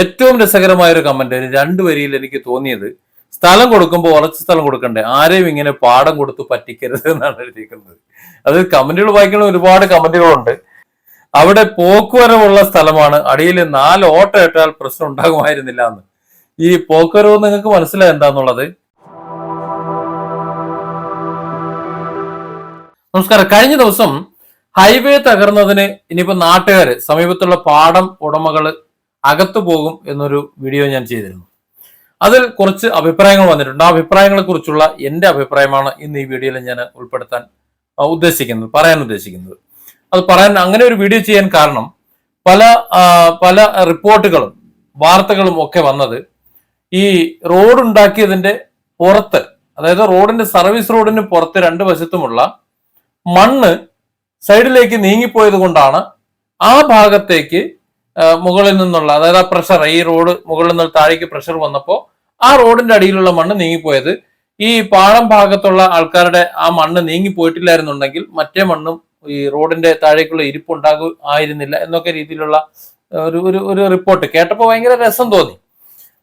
ഏറ്റവും രസകരമായ ഒരു കമന്റ് രണ്ട് വരിയിൽ എനിക്ക് തോന്നിയത്. സ്ഥലം കൊടുക്കുമ്പോൾ ഉറച്ച സ്ഥലം കൊടുക്കണ്ടേ? ആരെയും ഇങ്ങനെ പാടം കൊടുത്തു പറ്റിക്കരുത് എന്നാണ് എഴുതിയിരിക്കുന്നത്. അത് കമന്റുകൾ വായിക്കുന്ന ഒരുപാട് കമന്റുകളുണ്ട്. അവിടെ പോക്കുവരവുള്ള സ്ഥലമാണ്. അടിയിൽ നാല് ഓട്ടം ഇട്ടാൽ പ്രശ്നം ഉണ്ടാകുമായിരുന്നില്ല എന്ന്. ഈ പോക്കുവരവ് നിങ്ങൾക്ക് മനസ്സിലായി എന്താന്നുള്ളത്? നമസ്കാരം. കഴിഞ്ഞ ദിവസം ഹൈവേ തകർന്നതിന് ഇനിയിപ്പോ നാട്ടുകാര് സമീപത്തുള്ള പാടം ഉടമകൾ അകത്തു പോകും എന്നൊരു വീഡിയോ ഞാൻ ചെയ്തിരുന്നു. അതിൽ കുറച്ച് അഭിപ്രായങ്ങൾ വന്നിട്ടുണ്ട്. ആ അഭിപ്രായങ്ങളെ കുറിച്ചുള്ള എന്റെ അഭിപ്രായമാണ് ഇന്ന് ഈ വീഡിയോയിൽ ഞാൻ ഉൾപ്പെടുത്താൻ ഉദ്ദേശിക്കുന്നത് പറയാൻ ഉദ്ദേശിക്കുന്നത്. അത് പറയാൻ അങ്ങനെ ഒരു വീഡിയോ ചെയ്യാൻ കാരണം പല പല റിപ്പോർട്ടുകളും വാർത്തകളും ഒക്കെ വന്നത് ഈ റോഡ് ഉണ്ടാക്കിയതിന്റെ പുറത്ത് അതായത് റോഡിന്റെ സർവീസ് റോഡിന് പുറത്ത് രണ്ട് വശത്തുമുള്ള മണ്ണ് സൈഡിലേക്ക് നീങ്ങിപ്പോയത് കൊണ്ടാണ് ആ ഭാഗത്തേക്ക് മുകളിൽ നിന്നുള്ള അതായത് ആ പ്രഷർ ഈ റോഡ് മുകളിൽ നിന്ന് താഴേക്ക് പ്രഷർ വന്നപ്പോൾ ആ റോഡിന്റെ അടിയിലുള്ള മണ്ണ് നീങ്ങിപ്പോയത്. ഈ പാളം ഭാഗത്തുള്ള ആൾക്കാരുടെ ആ മണ്ണ് നീങ്ങിപ്പോയിട്ടില്ലായിരുന്നുണ്ടെങ്കിൽ മറ്റേ മണ്ണും ഈ റോഡിന്റെ താഴേക്കുള്ള ഇരിപ്പ് ഉണ്ടാകും ആയിരുന്നില്ല എന്നൊക്കെ രീതിയിലുള്ള ഒരു ഒരു ഒരു റിപ്പോർട്ട് കേട്ടപ്പോൾ ഭയങ്കര രസം തോന്നി.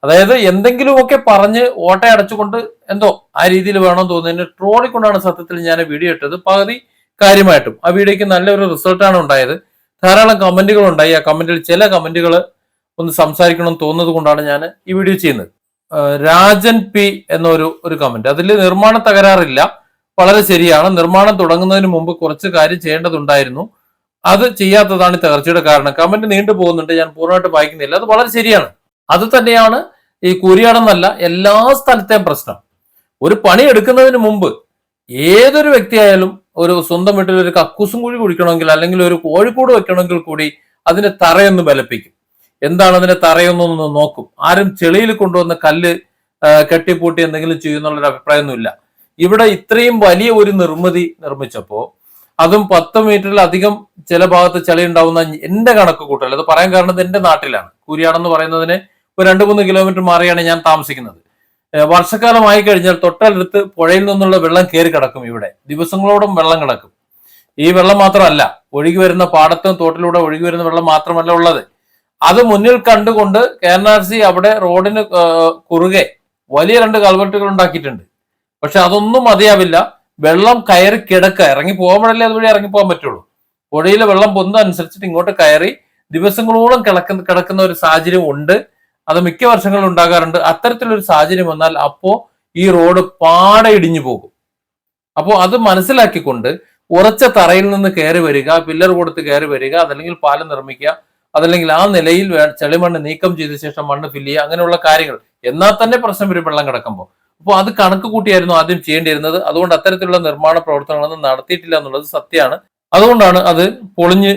അതായത് എന്തെങ്കിലുമൊക്കെ പറഞ്ഞ് ഓട്ട അടച്ചുകൊണ്ട് എന്തോ ആ രീതിയിൽ വേണം തോന്നുന്നതിന് ട്രോളിക്കൊണ്ടാണ് സത്യത്തിൽ ഞാൻ വീഡിയോ ഇട്ടത്. പകുതി കാര്യമായിട്ടും. ആ വീഡിയോയ്ക്ക് നല്ലൊരു റിസൾട്ടാണ് ഉണ്ടായത്. ധാരാളം കമന്റുകൾ ഉണ്ടായി ആ കമന്റിൽ ചില കമന്റുകൾ ഒന്ന് സംസാരിക്കണം തോന്നുന്നത് കൊണ്ടാണ് ഞാൻ ഈ വീഡിയോ ചെയ്യുന്നത്. രാജൻ പി എന്നൊരു ഒരു കമന്റ്. അതിൽ നിർമ്മാണ തകരാറില്ല. വളരെ ശരിയാണ്. നിർമ്മാണം തുടങ്ങുന്നതിന് മുമ്പ് കുറച്ച് കാര്യം ചെയ്യേണ്ടതുണ്ടായിരുന്നു. അത് ചെയ്യാത്തതാണ് തകർച്ചയുടെ കാരണം. കമന്റ് നീണ്ടു പോകുന്നുണ്ട്. ഞാൻ പൂർണമായിട്ട് വായിക്കുന്നില്ല. അത് വളരെ ശരിയാണ്. അത് തന്നെയാണ് ഈ കുരിയാടെന്നല്ല എല്ലാ സ്ഥലത്തെയും പ്രശ്നം. ഒരു പണി എടുക്കുന്നതിന് മുമ്പ് ഏതൊരു വ്യക്തിയായാലും ഒരു സ്വന്തം വീട്ടിൽ ഒരു കക്കൂസും കൂടി കുടിക്കണമെങ്കിൽ അല്ലെങ്കിൽ ഒരു കോഴിക്കൂട് വെക്കണമെങ്കിൽ കൂടി അതിന്റെ തറയൊന്ന് ബലപ്പിക്കും. എന്താണ് അതിന്റെ തറയൊന്നൊന്ന് നോക്കും. ആരും ചെളിയിൽ കൊണ്ടുവന്ന കല്ല് കെട്ടിപ്പൂട്ടി എന്തെങ്കിലും ചെയ്യുന്നുള്ളൊരു അഭിപ്രായമൊന്നുമില്ല. ഇവിടെ ഇത്രയും വലിയ ഒരു നിർമ്മിതി നിർമ്മിച്ചപ്പോൾ അതും പത്ത് മീറ്ററിലധികം ചില ഭാഗത്ത് ചെളി ഉണ്ടാവുന്ന എന്റെ കണക്ക് കൂട്ടൽ അത് പറയാൻ കാരണം എന്റെ നാട്ടിലാണ്. കൂരിയാടെന്ന് പറയുന്നതിന് ഒരു രണ്ട് മൂന്ന് കിലോമീറ്റർ മാറിയാണ് ഞാൻ താമസിക്കുന്നത്. വർഷക്കാലമായി കഴിഞ്ഞാൽ തൊട്ടടുത്ത് പുഴയിൽ നിന്നുള്ള വെള്ളം കയറി കിടക്കും ഇവിടെ. ദിവസങ്ങളോടും വെള്ളം കിടക്കും. ഈ വെള്ളം മാത്രമല്ല ഒഴുകി വരുന്ന പാടത്തും തോട്ടിലൂടെ ഒഴുകി വരുന്ന വെള്ളം മാത്രമല്ല ഉള്ളത്. അത് മുന്നിൽ കണ്ടുകൊണ്ട് കെ എൻ ആർ സി അവിടെ റോഡിന് കുറുകെ വലിയ രണ്ട് കൽവെട്ടുകൾ ഉണ്ടാക്കിയിട്ടുണ്ട്. പക്ഷെ അതൊന്നും മതിയാവില്ല. വെള്ളം കയറി കിടക്കുക. ഇറങ്ങി പോകുമ്പോഴല്ലേ അതുവഴി ഇറങ്ങി പോകാൻ പറ്റുള്ളൂ. പുഴയിലെ വെള്ളം പൊന്നനുസരിച്ചിട്ട് ഇങ്ങോട്ട് കയറി ദിവസങ്ങളോളം കിടക്കുന്ന കിടക്കുന്ന ഒരു സാഹചര്യം ഉണ്ട്. അത് മിക്ക വർഷങ്ങളിൽ ഉണ്ടാകാറുണ്ട്. അത്തരത്തിലൊരു സാഹചര്യം വന്നാൽ അപ്പോ ഈ റോഡ് പാടെ ഇടിഞ്ഞു പോകും. അപ്പോൾ അത് മനസ്സിലാക്കിക്കൊണ്ട് ഉറച്ച തറയിൽ നിന്ന് കയറി വരിക പില്ലർ കൊടുത്ത് കയറി വരിക അതല്ലെങ്കിൽ പാലം നിർമ്മിക്കുക അതല്ലെങ്കിൽ ആ നിലയിൽ ചെളിമണ്ണ് നീക്കം ചെയ്ത ശേഷം മണ്ണ് ഫില്ല് ചെയ്യുക അങ്ങനെയുള്ള കാര്യങ്ങൾ. എന്നാൽ തന്നെ പ്രശ്നം വരും വെള്ളം കിടക്കുമ്പോൾ. അപ്പോൾ അത് കണക്ക് കൂട്ടിയായിരുന്നു ആദ്യം ചെയ്യേണ്ടിയിരുന്നത്. അതുകൊണ്ട് അത്തരത്തിലുള്ള നിർമ്മാണ പ്രവർത്തനങ്ങളൊന്നും നടത്തിയിട്ടില്ല എന്നുള്ളത് സത്യമാണ്. അതുകൊണ്ടാണ് അത് പൊളിഞ്ഞ്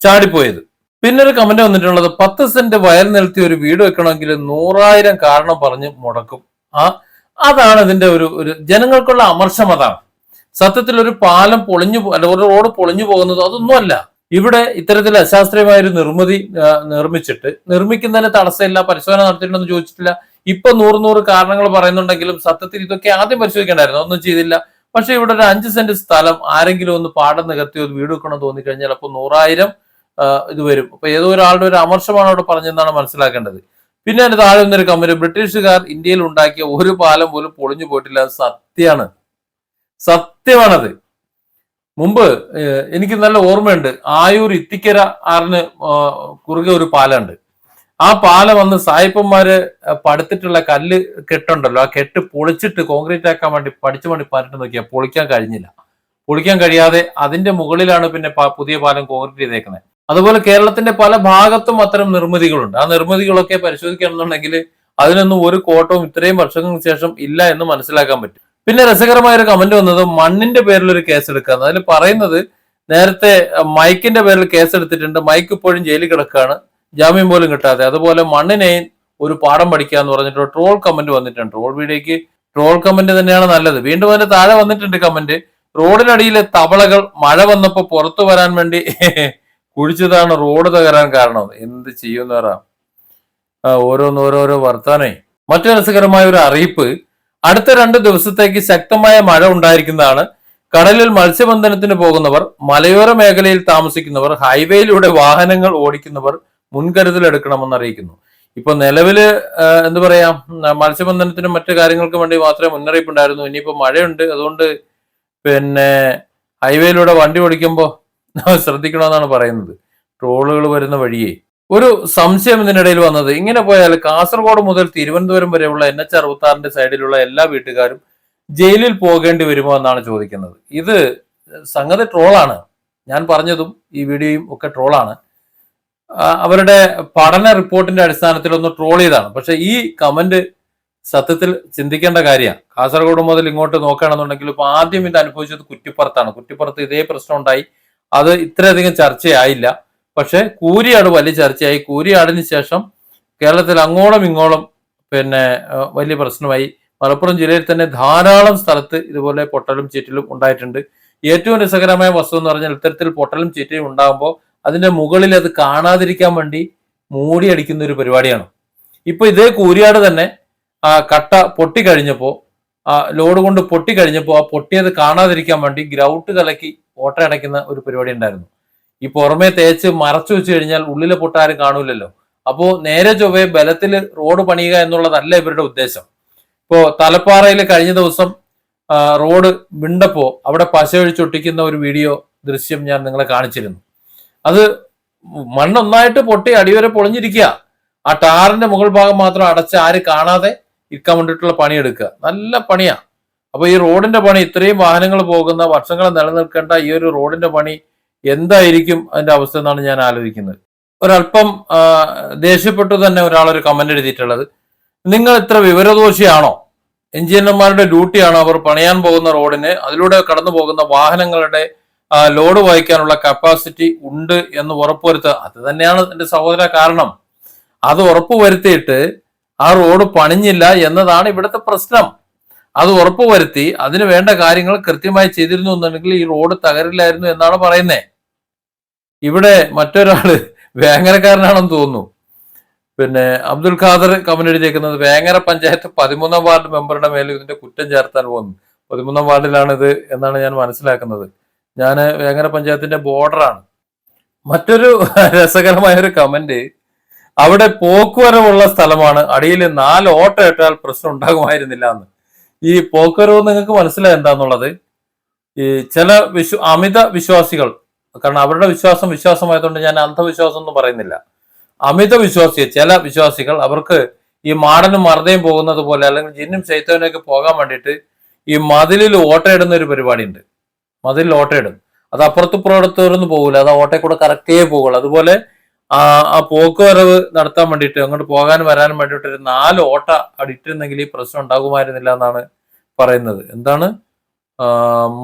ചാടിപ്പോയത്. പിന്നെ ഒരു കമന്റ് വന്നിട്ടുള്ളത് പത്ത് സെന്റ് വയൽ നിലത്തി ഒരു വീട് വെക്കണമെങ്കിൽ നൂറായിരം കാരണം പറഞ്ഞ് മുടക്കും. ആ അതാണ് ഇതിന്റെ ഒരു ഒരു ജനങ്ങൾക്കുള്ള അമർഷം അതാണ്. സത്യത്തിൽ ഒരു പാലം പൊളിഞ്ഞു അല്ല ഒരു റോഡ് പൊളിഞ്ഞു പോകുന്നത് അതൊന്നുമല്ല. ഇവിടെ ഇത്തരത്തിൽ അശാസ്ത്രീയമായ ഒരു നിർമ്മിതി നിർമ്മിച്ചിട്ട് നിർമ്മിക്കുന്നതിന് തടസ്സമില്ല പരിശോധന നടത്തിയിട്ടുണ്ടെന്ന് ചോദിച്ചിട്ടില്ല. ഇപ്പൊ നൂറ് നൂറ് കാരണങ്ങൾ പറയുന്നുണ്ടെങ്കിലും സത്യത്തിൽ ഇതൊക്കെ ആദ്യം പരിശോധിക്കേണ്ടായിരുന്നു ഒന്നും ചെയ്തില്ല. പക്ഷെ ഇവിടെ ഒരു അഞ്ച് സെന്റ് സ്ഥലം ആരെങ്കിലും ഒന്ന് പാടം നികത്തി ഒരു വീട് വെക്കണം തോന്നിക്കഴിഞ്ഞാൽ അപ്പൊ നൂറായിരം ഇത് വരും. അപ്പൊ ഏതോ ഒരാളുടെ ഒരു അമർഷമാണ് അവിടെ പറഞ്ഞതെന്നാണ് മനസ്സിലാക്കേണ്ടത്. പിന്നെ അതിന് താഴെ നിന്നൊരു കമ്പനി ബ്രിട്ടീഷുകാർ ഇന്ത്യയിൽ ഉണ്ടാക്കിയ ഒരു പാലം പോലും പൊളിഞ്ഞു പോയിട്ടില്ല. അത് സത്യമാണ്. സത്യമാണത്. മുമ്പ് എനിക്ക് നല്ല ഓർമ്മയുണ്ട്. ആയൂർ ഇത്തിക്കര ആറിന് കുറുകെ ഒരു പാലമുണ്ട്. ആ പാലം വന്ന് സായിപ്പന്മാര് പടുത്തിട്ടുള്ള കല്ല് കെട്ടുണ്ടല്ലോ. ആ കെട്ട് പൊളിച്ചിട്ട് കോൺക്രീറ്റ് ആക്കാൻ വേണ്ടി പഠിച്ചു വേണ്ടി പറഞ്ഞിട്ട് നോക്കിയാൽ പൊളിക്കാൻ കഴിഞ്ഞില്ല. പൊളിക്കാൻ കഴിയാതെ അതിന്റെ മുകളിലാണ് പിന്നെ പുതിയ പാലം കോൺക്രീറ്റ് ചെയ്തേക്കുന്നത് അതുപോലെ കേരളത്തിന്റെ പല ഭാഗത്തും അത്തരം നിർമ്മിതികളുണ്ട്. ആ നിർമ്മിതികളൊക്കെ പരിശോധിക്കണമെന്നുണ്ടെങ്കിൽ അതിനൊന്നും ഒരു കോട്ടവും ഇത്രയും വർഷങ്ങൾക്ക് ശേഷം ഇല്ല എന്ന് മനസ്സിലാക്കാൻ പറ്റും. പിന്നെ രസകരമായ ഒരു കമന്റ് വന്നത് മണ്ണിന്റെ പേരിൽ ഒരു കേസ് എടുക്കുക അതിൽ പറയുന്നത് നേരത്തെ മൈക്കിന്റെ പേരിൽ കേസ് എടുത്തിട്ടുണ്ട്. മൈക്ക് ഇപ്പോഴും ജയിലിൽ കിടക്കുകയാണ്. ജാമ്യം പോലും കിട്ടാതെ. അതുപോലെ മണ്ണിനെയും ഒരു പാഠം പഠിക്കുക എന്ന് പറഞ്ഞിട്ട് ട്രോൾ കമന്റ് വന്നിട്ടുണ്ട്. ട്രോൾ വീഡിയോക്ക് ട്രോൾ കമന്റ് തന്നെയാണ് നല്ലത്. വീണ്ടും അതിന്റെ താഴെ വന്നിട്ടുണ്ട് കമന്റ് റോഡിനടിയിലെ തവളകൾ മഴ വന്നപ്പോൾ പുറത്തു വരാൻ വേണ്ടി കുഴിച്ചതാണ് റോഡ് തകരാൻ കാരണം. എന്ത് ചെയ്യുമെന്ന് പറ. ആ, ഓരോന്ന് ഓരോരോ വർത്താനേ. മറ്റു രസകരമായ ഒരു അറിയിപ്പ്. അടുത്ത രണ്ട് ദിവസത്തേക്ക് ശക്തമായ മഴ ഉണ്ടായിരിക്കുന്നതാണ്. കടലിൽ മത്സ്യബന്ധനത്തിന് പോകുന്നവർ മലയോര മേഖലയിൽ താമസിക്കുന്നവർ ഹൈവേയിലൂടെ വാഹനങ്ങൾ ഓടിക്കുന്നവർ മുൻകരുതൽ എടുക്കണമെന്ന് അറിയിക്കുന്നു. ഇപ്പൊ നിലവിൽ എന്ത് പറയാം പറയാ മത്സ്യബന്ധനത്തിനും മറ്റു കാര്യങ്ങൾക്കും വേണ്ടി മാത്രമേ മുന്നറിയിപ്പ് ഉണ്ടായിരുന്നു ഇനിയിപ്പോ മഴയുണ്ട്. അതുകൊണ്ട് പിന്നെ ഹൈവേയിലൂടെ വണ്ടി ഓടിക്കുമ്പോൾ ശ്രദ്ധിക്കണമെന്നാണ് പറയുന്നത്. ട്രോളുകൾ വരുന്ന വഴിയേ. ഒരു സംശയം ഇതിനിടയിൽ വന്നത് ഇങ്ങനെ പോയാൽ കാസർഗോഡ് മുതൽ തിരുവനന്തപുരം വരെയുള്ള എൻ എച്ച് അറുപത്താറിന്റെ സൈഡിലുള്ള എല്ലാ വീട്ടുകാരും ജയിലിൽ പോകേണ്ടി വരുമോ എന്നാണ് ചോദിക്കുന്നത്. ഇത് സംഗതി ട്രോളാണ്. ഞാൻ പറഞ്ഞതും ഈ വീഡിയോയും ഒക്കെ ട്രോളാണ്. അവരുടെ പഠന റിപ്പോർട്ടിന്റെ അടിസ്ഥാനത്തിൽ ഒന്ന് ട്രോൾ ചെയ്താണ്. പക്ഷെ ഈ കമന്റ് സത്യത്തിൽ ചിന്തിക്കേണ്ട കാര്യമാണ്. കാസർഗോഡ് മുതൽ ഇങ്ങോട്ട് നോക്കുകയാണെന്നുണ്ടെങ്കിൽ ഇപ്പൊ ആദ്യം ഇത് അനുഭവിച്ചത് കുറ്റിപ്പുറത്താണ്. കുറ്റിപ്പുറത്ത് ഇതേ പ്രശ്നം ഉണ്ടായി. അത് ഇത്രയധികം ചർച്ചയായില്ല. പക്ഷെ കൂരിയാട് വലിയ ചർച്ചയായി. കൂരിയാടിന് ശേഷം കേരളത്തിൽ അങ്ങോളം ഇങ്ങോളം പിന്നെ വലിയ പ്രശ്നമായി. മലപ്പുറം ജില്ലയിൽ തന്നെ ധാരാളം സ്ഥലത്ത് ഇതുപോലെ പൊട്ടലും ചീറ്റലും ഉണ്ടായിട്ടുണ്ട്. ഏറ്റവും രസകരമായ വസ്തു എന്ന് പറഞ്ഞാൽ ഇത്തരത്തിൽ പൊട്ടലും ചീറ്റലും ഉണ്ടാകുമ്പോൾ അതിന്റെ മുകളിൽ അത് കാണാതിരിക്കാൻ വേണ്ടി മൂടി അടിക്കുന്ന ഒരു പരിപാടിയാണ്. ഇപ്പൊ ഇതേ കൂരിയാട് തന്നെ ആ കട്ട പൊട്ടിക്കഴിഞ്ഞപ്പോ ആ ലോഡ് കൊണ്ട് പൊട്ടിക്കഴിഞ്ഞപ്പോ ആ പൊട്ടിയത് കാണാതിരിക്കാൻ വേണ്ടി ഗ്രൗട്ട് കലക്കി ഓട്ട അടയ്ക്കുന്ന ഒരു പരിപാടി ഉണ്ടായിരുന്നു. ഈ പുറമേ തേച്ച് മറച്ചു വെച്ച് കഴിഞ്ഞാൽ ഉള്ളിലെ പൊട്ടാരും കാണൂലല്ലോ. അപ്പോ നേരെ ചൊവ്വേ ബലത്തിൽ റോഡ് പണിയുക എന്നുള്ളതല്ല ഇവരുടെ ഉദ്ദേശം. ഇപ്പോ തലപ്പാറയിൽ കഴിഞ്ഞ ദിവസം റോഡ് വിണ്ടപ്പോ അവിടെ പശ ഒഴിച്ചൊട്ടിക്കുന്ന ഒരു വീഡിയോ ദൃശ്യം ഞാൻ നിങ്ങളെ കാണിച്ചിരുന്നു. അത് മണ്ണൊന്നായിട്ട് പൊട്ടി അടിവരെ പൊളിഞ്ഞിരിക്കുക. ആ ടാറിന്റെ മുകൾ ഭാഗം മാത്രം അടച്ച് ആര് കാണാതെ ഇരിക്കാൻ വേണ്ടിയിട്ടുള്ള പണിയെടുക്കുക. നല്ല പണിയാ. അപ്പൊ ഈ റോഡിന്റെ പണി ഇത്രയും വാഹനങ്ങൾ പോകുന്ന വർഷങ്ങൾ നിലനിൽക്കേണ്ട ഈ ഒരു റോഡിന്റെ പണി എന്തായിരിക്കും അതിന്റെ അവസ്ഥ എന്നാണ് ഞാൻ ആലോചിക്കുന്നത്. ഒരല്പം ദേഷ്യപ്പെട്ടു തന്നെ ഒരു കമന്റ് എഴുതിയിട്ടുള്ളത്. നിങ്ങൾ ഇത്ര വിവരദോഷിയാണോ? എഞ്ചിനീയർമാരുടെ ഡ്യൂട്ടിയാണോ അവർ പണിയാൻ പോകുന്ന റോഡിന്? അതിലൂടെ കടന്നു പോകുന്ന വാഹനങ്ങളുടെ ലോഡ് വഹിക്കാനുള്ള കപ്പാസിറ്റി ഉണ്ട് എന്ന് ഉറപ്പുവരുത്തുക. അത് തന്നെയാണ് എന്റെ സഹോദര കാരണം. അത് ഉറപ്പുവരുത്തിയിട്ട് ആ റോഡ് പണിഞ്ഞില്ല എന്നതാണ് ഇവിടുത്തെ പ്രശ്നം. അത് ഉറപ്പുവരുത്തി അതിന് വേണ്ട കാര്യങ്ങൾ കൃത്യമായി ചെയ്തിരുന്നു എന്നുണ്ടെങ്കിൽ ഈ റോഡ് തകരില്ലായിരുന്നു എന്നാണ് പറയുന്നത് ഇവിടെ മറ്റൊരാൾ വേങ്ങരക്കാരനാണെന്ന് തോന്നുന്നു. പിന്നെ അബ്ദുൽ ഖാദർ കമന്റ് എഴുതിയേക്കുന്നത് വേങ്ങര പഞ്ചായത്ത് പതിമൂന്നാം വാർഡ് മെമ്പറുടെ മേൽ ഇതിന്റെ കുറ്റം ചേർത്താൻ പോകുന്നു. പതിമൂന്നാം വാർഡിലാണ് ഇത് എന്നാണ് ഞാൻ മനസ്സിലാക്കുന്നത്. ഞാൻ വേങ്ങര പഞ്ചായത്തിന്റെ ബോർഡറാണ്. മറ്റൊരു രസകരമായ ഒരു കമന്റ് അവിടെ പോക്കുവരവുള്ള സ്ഥലമാണ് അടിയിൽ നാല് ഓട്ടം ഇട്ടാൽ പ്രശ്നം ഉണ്ടാകുമായിരുന്നില്ല എന്ന്. ഈ പോക്കരോ നിങ്ങൾക്ക് മനസ്സിലായി എന്താന്നുള്ളത്? ഈ ചില വിശ്വ അമിത വിശ്വാസികൾ കാരണം അവരുടെ വിശ്വാസം വിശ്വാസമായതുകൊണ്ട് ഞാൻ അന്ധവിശ്വാസം ഒന്നും പറയുന്നില്ല. അമിത വിശ്വാസി ചില വിശ്വാസികൾ അവർക്ക് ഈ മാടനും മറുതയും പോകുന്നത് പോലെ അല്ലെങ്കിൽ ജിന്നും ചൈത്തവനൊക്കെ പോകാൻ വേണ്ടിയിട്ട് ഈ മതിലിൽ ഓട്ടയിടുന്ന ഒരു പരിപാടി ഉണ്ട് മതിലിൽ ഓട്ടയിടും. അത് അപ്പുറത്തുപ്പുറത്തോരൊന്നും പോകില്ല അത് ഓട്ടയെ കൂടെ കറക്റ്റേ പോകുള്ളൂ അതുപോലെ ആ ആ പോക്കുവരവ് നടത്താൻ വേണ്ടിയിട്ട് അങ്ങോട്ട് പോകാനും വരാനും വേണ്ടിയിട്ട് ഒരു നാല് ഓട്ട അടിട്ടിരുന്നെങ്കിൽ ഈ പ്രശ്നം ഉണ്ടാകുമായിരുന്നില്ല എന്നാണ് പറയുന്നത്. എന്താണ്?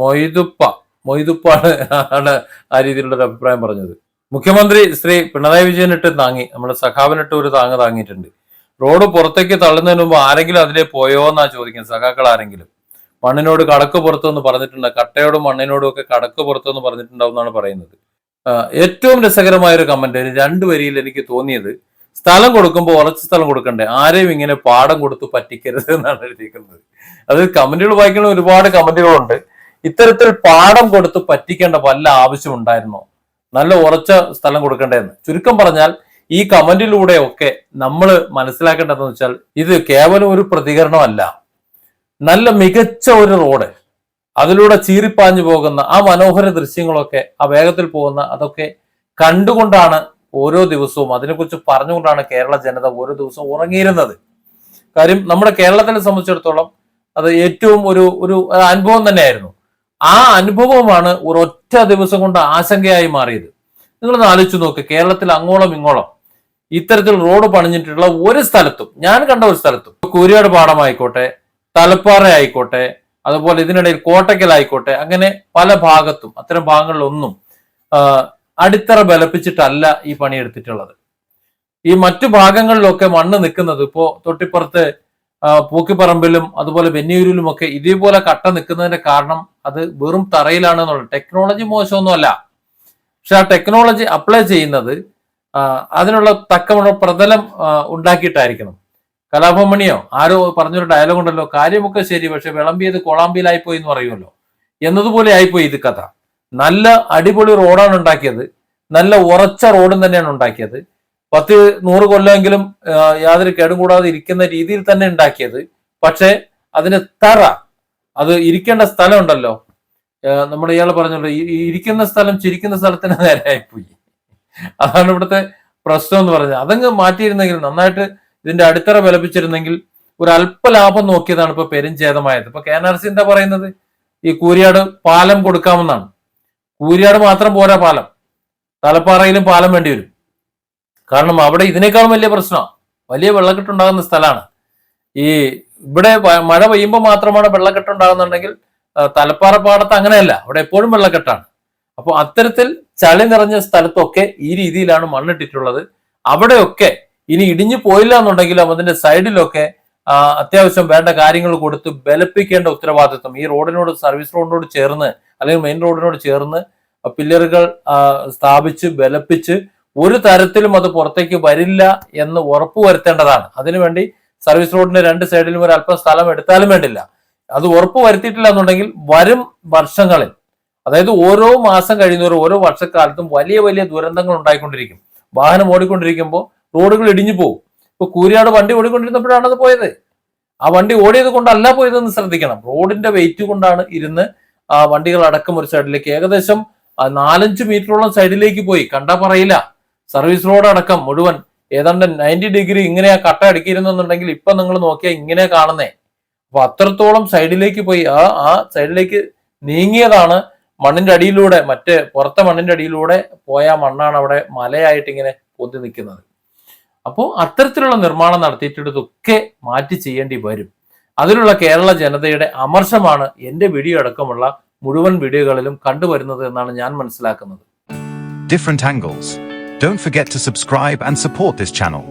മൊയ്തുപ്പ മൊയ്തുപ്പാണ് ആണ് ആ രീതിയിലുള്ള ഒരു അഭിപ്രായം പറഞ്ഞത്. മുഖ്യമന്ത്രി ശ്രീ പിണറായി വിജയൻ ഇട്ട് താങ്ങി. നമ്മുടെ സഖാവിനിട്ട് ഒരു താങ്ങ് താങ്ങിയിട്ടുണ്ട്. റോഡ് പുറത്തേക്ക് തള്ളുന്നതിന് മുമ്പ് ആരെങ്കിലും അതിലേ പോയോ എന്നാ ചോദിക്കുന്നത്? സഖാക്കൾ ആരെങ്കിലും? മണ്ണിനോട് കടക്ക് പുറത്തെന്ന് പറഞ്ഞിട്ടുണ്ട്. കട്ടയോടും മണ്ണിനോടും ഒക്കെ കടക്ക് പുറത്തെന്ന് പറഞ്ഞിട്ടുണ്ടാവും എന്നാണ് പറയുന്നത്. ഏറ്റവും രസകരമായ ഒരു കമന്റ് രണ്ടു വരിയിൽ എനിക്ക് തോന്നിയത് സ്ഥലം കൊടുക്കുമ്പോൾ ഉറച്ച സ്ഥലം കൊടുക്കണ്ടേ? ആരെയും ഇങ്ങനെ പാഠം കൊടുത്ത് പറ്റിക്കരുത് എന്നാണ് എഴുതിയിരിക്കുന്നത്. അത് കമന്റുകൾ വായിക്കുന്ന ഒരുപാട് കമന്റുകളുണ്ട് ഇത്തരത്തിൽ പാഠം കൊടുത്ത് പറ്റിക്കേണ്ട വല്ല ആവശ്യം ഉണ്ടായിരുന്നോ? നല്ല ഉറച്ച സ്ഥലം കൊടുക്കണ്ടേന്ന്. ചുരുക്കം പറഞ്ഞാൽ ഈ കമന്റിലൂടെ ഒക്കെ നമ്മൾ മനസ്സിലാക്കേണ്ടതെന്ന് വെച്ചാൽ ഇത് കേവലം ഒരു പ്രതികരണമല്ല. നല്ല മികച്ച ഒരു റോഡ്. അതിലൂടെ ചീറിപ്പാഞ്ഞു പോകുന്ന ആ മനോഹര ദൃശ്യങ്ങളൊക്കെ ആ വേഗത്തിൽ പോകുന്ന അതൊക്കെ കണ്ടുകൊണ്ടാണ് ഓരോ ദിവസവും അതിനെക്കുറിച്ച് പറഞ്ഞുകൊണ്ടാണ് കേരള ജനത ഓരോ ദിവസവും ഉറങ്ങിയിരുന്നത്. കാര്യം നമ്മുടെ കേരളത്തിനെ സംബന്ധിച്ചിടത്തോളം അത് ഏറ്റവും ഒരു ഒരു അനുഭവം തന്നെയായിരുന്നു. ആ അനുഭവമാണ് ഒരൊറ്റ ദിവസം കൊണ്ട് ആശങ്കയായി മാറിയത്. നിങ്ങളൊന്ന് ആലോചിച്ച് നോക്ക് കേരളത്തിൽ അങ്ങോളം ഇങ്ങോളം ഇത്തരത്തിൽ റോഡ് പണിഞ്ഞിട്ടുള്ള ഒരു സ്ഥലത്തും ഞാൻ കണ്ട ഒരു സ്ഥലത്തും കൂരിയാട് പാടമായിക്കോട്ടെ തലപ്പാറ ആയിക്കോട്ടെ അതുപോലെ ഇതിനിടയിൽ കോട്ടയ്ക്കലായിക്കോട്ടെ അങ്ങനെ പല ഭാഗത്തും അത്തരം ഭാഗങ്ങളിലൊന്നും അടിത്തറ ബലപ്പിച്ചിട്ടല്ല ഈ പണിയെടുത്തിട്ടുള്ളത് ഈ മറ്റു ഭാഗങ്ങളിലൊക്കെ മണ്ണ് നിൽക്കുന്നത് ഇപ്പോ തൊട്ടിപ്പുറത്ത് പൂക്കിപ്പറമ്പിലും അതുപോലെ വെന്നിയൂരിലും ഒക്കെ ഇതേപോലെ കട്ട നിൽക്കുന്നതിന്റെ കാരണം അത് വെറും തറയിലാണ് എന്നുള്ളത് ടെക്നോളജി മോശമൊന്നുമല്ല. പക്ഷെ ആ ടെക്നോളജി അപ്ലൈ ചെയ്യുന്നത് അതിനുള്ള തക്കമുള്ള പ്രതലം ഉണ്ടാക്കിയിട്ടായിരിക്കണം. കലാഭമണിയോ ആരോ പറഞ്ഞൊരു ഡയലോഗ് ഉണ്ടല്ലോ. കാര്യമൊക്കെ ശരി പക്ഷെ വിളമ്പിയത് കൊളാമ്പിയിലായിപ്പോയി എന്ന് പറയുമല്ലോ. എന്നതുപോലെ ആയിപ്പോയി ഇത് കഥ. നല്ല അടിപൊളി റോഡാണ് ഉണ്ടാക്കിയത്. നല്ല ഉറച്ച റോഡും തന്നെയാണ് ഉണ്ടാക്കിയത്. പത്ത് നൂറ് കൊല്ലമെങ്കിലും യാതൊരു കേടും കൂടാതെ ഇരിക്കുന്ന രീതിയിൽ തന്നെ ഉണ്ടാക്കിയത്. പക്ഷേ അതിന് തറ അത് ഇരിക്കേണ്ട സ്ഥലം ഉണ്ടല്ലോ നമ്മൾ ഇയാൾ പറഞ്ഞല്ലോ ഇരിക്കുന്ന സ്ഥലം ചിരിക്കുന്ന സ്ഥലത്തിന് നേരെയായിപ്പോയി അതാണ് ഇവിടുത്തെ പ്രശ്നം എന്ന് പറഞ്ഞത്. അതങ്ങ് മാറ്റിയിരുന്നെങ്കിൽ നന്നായിട്ട് ഇതിന്റെ അടിത്തറ ബലപ്പിച്ചിരുന്നെങ്കിൽ ഒരു അല്പ ലാഭം നോക്കിയതാണ് ഇപ്പൊ പെരുംഛേദമായത് ഇപ്പൊ കെ എൻ ആർ സി എന്താ പറയുന്നത്? ഈ കൂരിയാട് പാലം കൊടുക്കാമെന്നാണ്. കൂരിയാട് മാത്രം പോരാ പാലം. തലപ്പാറയിലും പാലം വേണ്ടി വരും. കാരണം അവിടെ ഇതിനേക്കാളും വലിയ പ്രശ്നമാണ് വലിയ വെള്ളക്കെട്ടുണ്ടാകുന്ന സ്ഥലമാണ്. ഈ ഇവിടെ മഴ പെയ്യുമ്പോൾ മാത്രമാണ് വെള്ളക്കെട്ടുണ്ടാകുന്നുണ്ടെങ്കിൽ തലപ്പാറ പാടത്ത് അങ്ങനെയല്ല. അവിടെ എപ്പോഴും വെള്ളക്കെട്ടാണ്. അപ്പോൾ അത്തരത്തിൽ ചളി നിറഞ്ഞ സ്ഥലത്തൊക്കെ ഈ രീതിയിലാണ് മണ്ണിട്ടിട്ടുള്ളത്. അവിടെയൊക്കെ ഇനി ഇടിഞ്ഞു പോയില്ല എന്നുണ്ടെങ്കിലും അതിന്റെ സൈഡിലൊക്കെ അത്യാവശ്യം വേണ്ട കാര്യങ്ങൾ കൊടുത്ത് ബലപ്പിക്കേണ്ട ഉത്തരവാദിത്വം. ഈ റോഡിനോട് സർവീസ് റോഡിനോട് ചേർന്ന് അല്ലെങ്കിൽ മെയിൻ റോഡിനോട് ചേർന്ന് പില്ലറുകൾ സ്ഥാപിച്ച് ബലപ്പിച്ച് ഒരു തരത്തിലും അത് പുറത്തേക്ക് വരില്ല എന്ന് ഉറപ്പുവരുത്തേണ്ടതാണ് അതിനുവേണ്ടി സർവീസ് റോഡിന്റെ രണ്ട് സൈഡിലും ഒരു അല്പം സ്ഥലം എടുത്താലും വേണ്ടില്ല. അത് ഉറപ്പ് വരുത്തിയിട്ടില്ല എന്നുണ്ടെങ്കിൽ വരും വർഷങ്ങളിൽ. അതായത് ഓരോ മാസം കഴിയുന്നവരും ഓരോ വർഷക്കാലത്തും വലിയ വലിയ ദുരന്തങ്ങൾ ഉണ്ടായിക്കൊണ്ടിരിക്കും. വാഹനം ഓടിക്കൊണ്ടിരിക്കുമ്പോൾ റോഡുകൾ ഇടിഞ്ഞു പോകും ഇപ്പൊ കൂരിയാട് വണ്ടി ഓടിക്കൊണ്ടിരുന്നപ്പോഴാണ് അത് പോയത്. ആ വണ്ടി ഓടിയത് കൊണ്ടല്ല പോയതെന്ന് ശ്രദ്ധിക്കണം. റോഡിന്റെ വെയിറ്റ് കൊണ്ടാണ് ഇരുന്ന് ആ വണ്ടികൾ അടക്കം ഒരു സൈഡിലേക്ക് ഏകദേശം നാലഞ്ച് മീറ്ററോളം സൈഡിലേക്ക് പോയി. കണ്ടാ പറയില്ല. സർവീസ് റോഡ് അടക്കം മുഴുവൻ ഏതാണ്ട് നയന്റി ഡിഗ്രി ഇങ്ങനെയാ കട്ട അടിക്കിരുന്നുണ്ടെങ്കിൽ ഇപ്പൊ നിങ്ങൾ നോക്കിയാൽ ഇങ്ങനെ കാണുന്നേ. അപ്പൊ അത്രത്തോളം സൈഡിലേക്ക് പോയി. ആ ആ സൈഡിലേക്ക് നീങ്ങിയതാണ് മണ്ണിന്റെ അടിയിലൂടെ മറ്റേ പുറത്തെ മണ്ണിന്റെ അടിയിലൂടെ പോയ മണ്ണാണ് അവിടെ മലയായിട്ട് ഇങ്ങനെ പൊന്തി നിൽക്കുന്നത്. അപ്പോൾ അത്തരത്തിലുള്ള നിർമ്മാണം നടത്തിയിട്ടതൊക്കെ മാറ്റി ചെയ്യേണ്ടി വരും അതിനുള്ള കേരള ജനതയുടെ അമർഷമാണ് എന്റെ വീഡിയോ അടക്കമുള്ള മുഴുവൻ വീഡിയോകളിലും കണ്ടുവരുന്നത് എന്നാണ് ഞാൻ മനസ്സിലാക്കുന്നത് different angles. Don't forget to subscribe and support this channel.